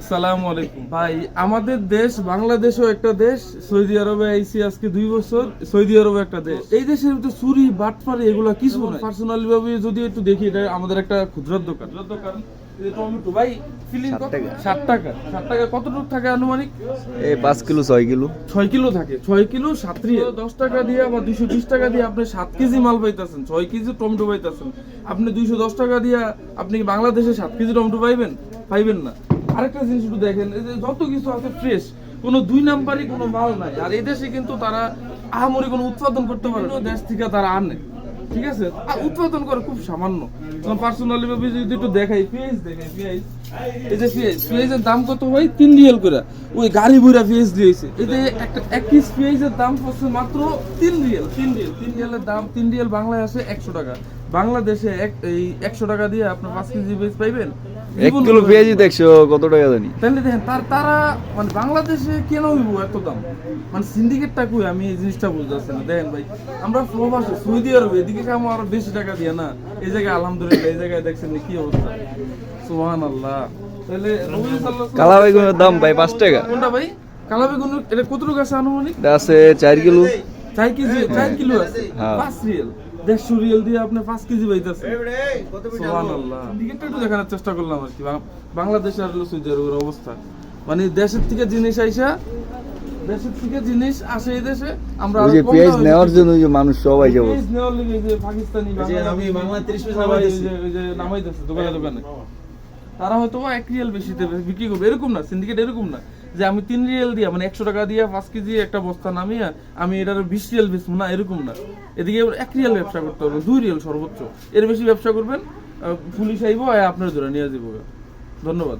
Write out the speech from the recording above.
আসসালামু আলাইকুম। ভাই আমাদের দেশ বাংলাদেশও একটা দেশ সৌদি আরবে আইসি আজকে দুই বছর সৌদি আরবে একটা দেশ। এই দেশের ভিতরে চুরি বাটপারি এগুলা কিছু না। পার্সোনালি ভাবে যদি একটু দেখি এটা আমাদের একটা খুচরার দোকান। দোকান টমেটো। ভাই ফিলিং ষাট টাকা। ষাট টাকা। কতটুকু থাকে আনুমানিক? এই পাঁচ কিলো ছয় কিলো। ছয় কিলো থাকে। ছয় কিলো দশ টাকা দিয়ে বা দুইশো বিশ টাকা দিয়ে আপনি সাত কেজি মাল পাইতেছেন ছয় কেজি টমেটো পাইতেছেন। আপনি দুইশো দশ টাকা দিয়ে আপনি বাংলাদেশে সাত কেজি টমেটো পাইবেন? পাইবেন না। আরেকটা জিনিস একটু দেখেন যত কিছু আছে ফ্রেশ কোনো দুই নাম্বারই কোনো মাল নাই। আর এই দেশে কিন্তু তারা আহামরি কোনো উৎপাদন করতে পারে দেশ থেকে তারা আনে। ঠিক আছে? উৎপাদন করে খুব সামান্য। পার্সোনালি ভাবে যদি একটু দেখাই, পেঁয়াজ দেখাই, পেঁয়াজ। এই যে পেঁয়াজ দাম কত ভাই? তিন রিয়াল করে। ওই গাড়ি ভরা পেঁয়াজ দিয়েছে এই একটা, এক পিস পেঁয়াজের দাম পড়ছে মাত্র তিন রিয়াল তিন রিয়াল, তিন রিয়ালের দাম, তিন রিয়াল বাংলায় আসে একশো টাকা। বাংলাদেশে এক, এই একশো টাকা দিয়ে আপনি পাঁচ কেজি পেঁয়াজ পাইবেন? এক কিলো পেঁয়াজই দেখছ কত টাকা জানি। তাহলে দেখেন তার তারা মানে বাংলাদেশে কেন হইব এত দাম? মানে সিন্ডিকেটটা কই? আমি এই জিনিসটা বুঝতেছি না। দেখেন ভাই আমরা প্রবাসে সৌদি আরবে এদিকে কামো আরও বেশি টাকা দিয়ে না এই জায়গায় আলহামদুলিল্লাহ এই জায়গায় দেখছেন কি অবস্থা। সুবহান আল্লাহ তাহলে কালা বেগুনের দাম ভাই পাঁচ টাকা। কোনটা ভাই? কালা বেগুন এটা কতটুকু আছে আনুমানিক? আছে চার কিলো। চার কেজি চার কিলো আছে। হ্যাঁ। পাঁচ রিয়েল। দেড়শো রিয়েল দিয়ে আপনি পাঁচ কেজি পাইতেছে একটু দেখানোর চেষ্টা করলাম আর কি বাংলাদেশে আর সৌদি আরবের অবস্থা। মানে দেশের থেকে জিনিস আইসা দেশের থেকে জিনিস আসে এই দেশে আমরা ওই আরও যে পেঁয়াজ নেওয়ার জন্য যে মানুষ সবাই করি। পেঁয়াজ নেওয়ার লেগে যে পাকিস্তানি আমি বাংলা 30 পিস সবাই নামাইতেছি। এই যে- এই যে নামাইতেছে দোকানে দোকানে। তারা হয়তো এক রিয়েল বেশি দেবে বিক্রি করবে। এরকম না সিন্ডিকেট এরকম না। যে আমি তিন রিয়েল দিয়ে মানে একশো টাকা দিয়ে পাঁচ কেজি একটা বস্তা নামিয়ে আমি এটার বিশ রিয়েল বেচবো না, এরকম না। এদিকে এক রিয়েল ব্যবসা করতে হবে, দুই রিয়েল সর্বোচ্চ। এর বেশি ব্যবসা করবেন পুলিশ আইব আপনার ধরে নিয়ে যাব ধন্যবাদ।